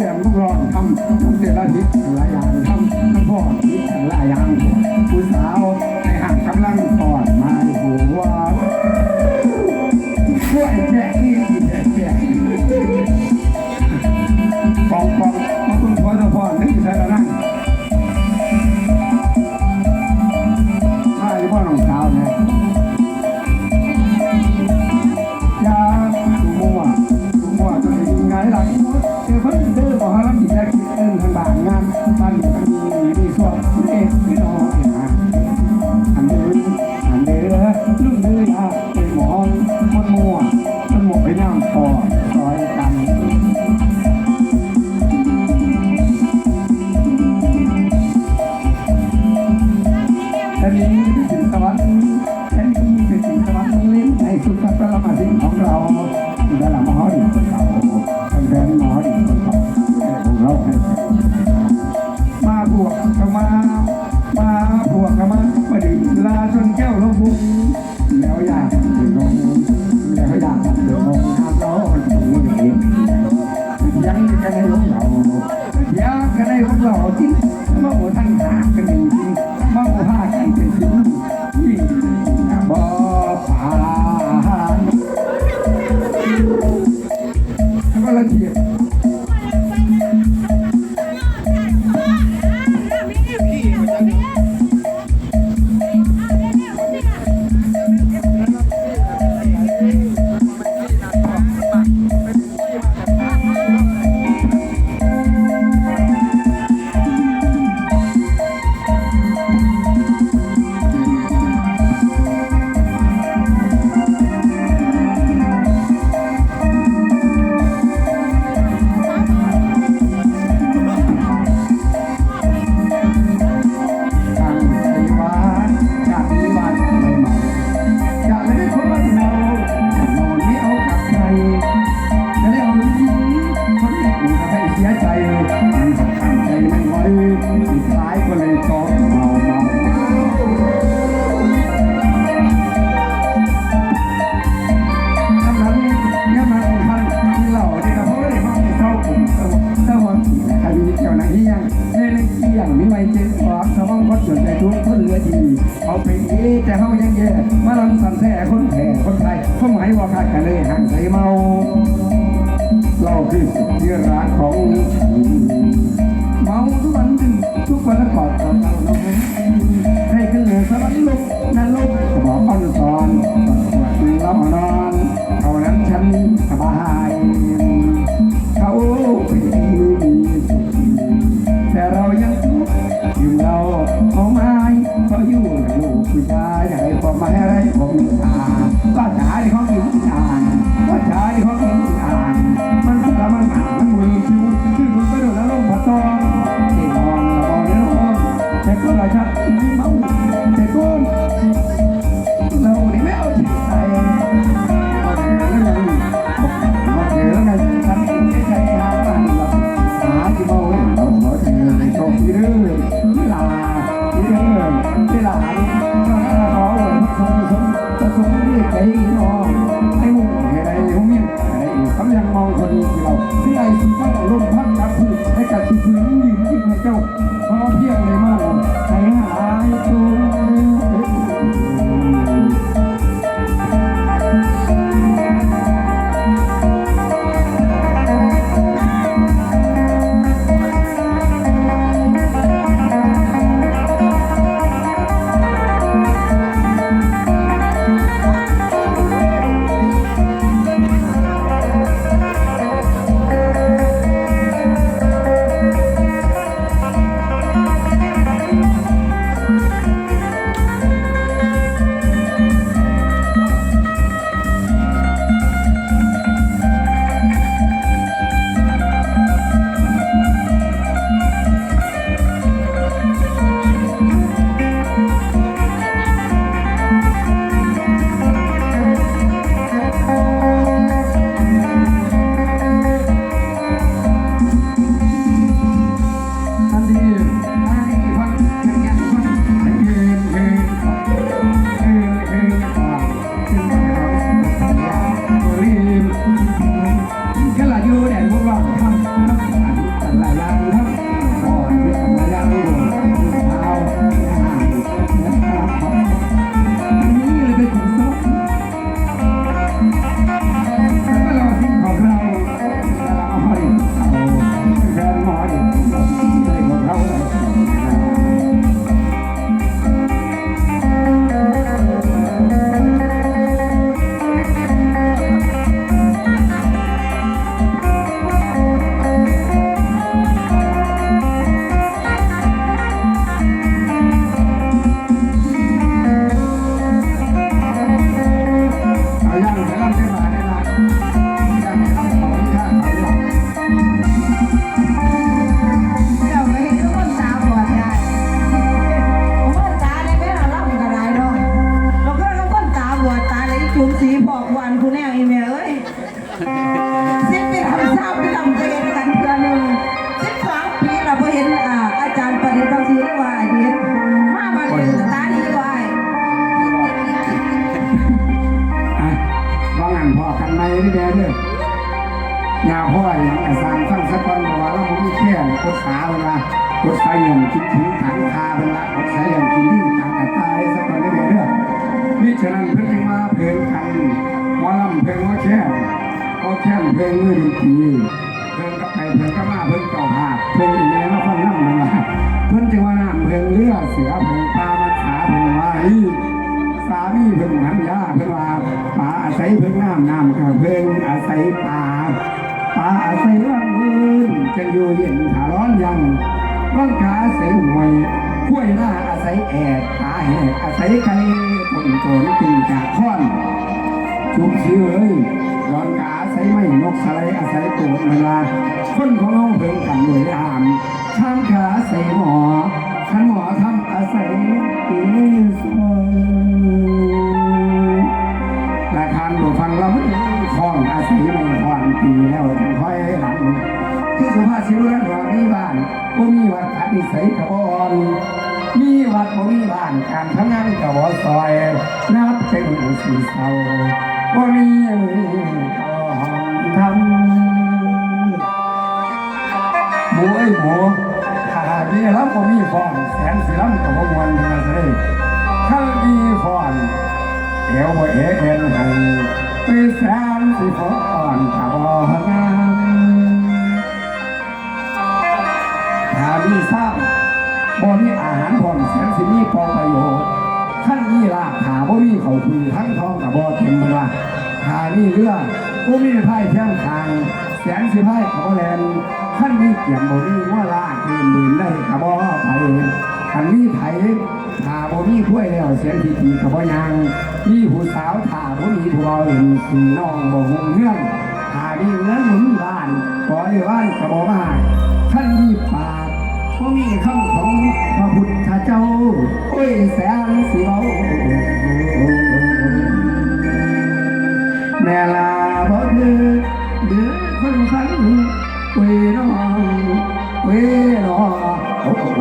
แดงทุกร้อนทำทั้งเสร็จแล้วนิดหลายอย่างทำทำพ่อนิหลายอย่าง ที่มาหัวทังหากันอยู่ tierra con mi นะครับมีเมาแก้ คิดถึงขังคาเวลากดใส่เงินกินดิ้งขังกระตายสักคนได้เรื่องมิฉะนั้นเพิ่งจึงมาเพลงกันหมอลำเพลงว่าแค่ก็แค่เพลงมือดีทีเพลงกับไปเพลงกับมาเพลงเก่าหาเพลงอีแม่มาฟังน้ำมันละเพิ่นจึงว่าน้ำเพลงเรือเสือเพลงปลามาขาเพลงว่าอีสามีเพิ่งหันยาเพิ่งว่าป่าอาศัยเพิ่งน้ำน้ำกับเพิ่งอาศัยป่าป่าอาศัยร่างมืนจะอยู่เย็นขาร้อนยัง ร่างขาอาศัยหวยห้วยหน้าอาศัยแอดตาแหกอาศัยไก่ผลโกนตีจากค้อนชุบชื้อเอ้ยร้อนกาอาศัยไม่นกสไลอาศัยตัวเวลาคนของเราเพิ่งกันด้วยอามข้างขาอาศัยหมอขันหมอทำอาศัยตีสอนราคาหลวงฟังเราไม่คล้องอาศัยไม่คล้องปีแล้วค่อยหลัง คือสุภาษิตนั้นว่ามีบ้านก็มีวัดปฏิสัยกบอ่อนมีวัดก็มีบ้านการทำงานกบซอยนับเป็นสีเศร้าก็มีทำหมูไอ้หมูถ้ามีรับก็มีฟอนแสนสิล้ำกับมวนมาเลยถ้ามีฟอนเอวบ่เอเอ็นให้ไปแสนสิฟอนถ้าบ่งา ถ้ามีซ้ำบ่มีอาหารพร้อมแสนสิมีปองประโยชน์ขั้นมีลาบถ้าบ่มีเขาคือทั้งทองกับบ่เต็มเวลาถ้ามีเรื่องบ่มีไพ่เทียมทาง แสนสิไพ่กับบ่แลนขั้นมีเกี่ยมบ่มีว่าล่าเกินดื่นได้กับบ่ไปขันมีไถถ้าบ่มีถ้วยแล้วเสียงทีทีกับบ่ยังมีผู้สาวถ้าบ่มีผัวเอื่นสีน้องบ่หงเงื่อนถามีเงินบ่มีบ้านบ่ได้บ้านกับบ่มา มีคำของพระพุทธเจ้าโอ้ยแสนสีเบาแม่ลาบ่ดือเดือดคนขันเวน้องเวน้อง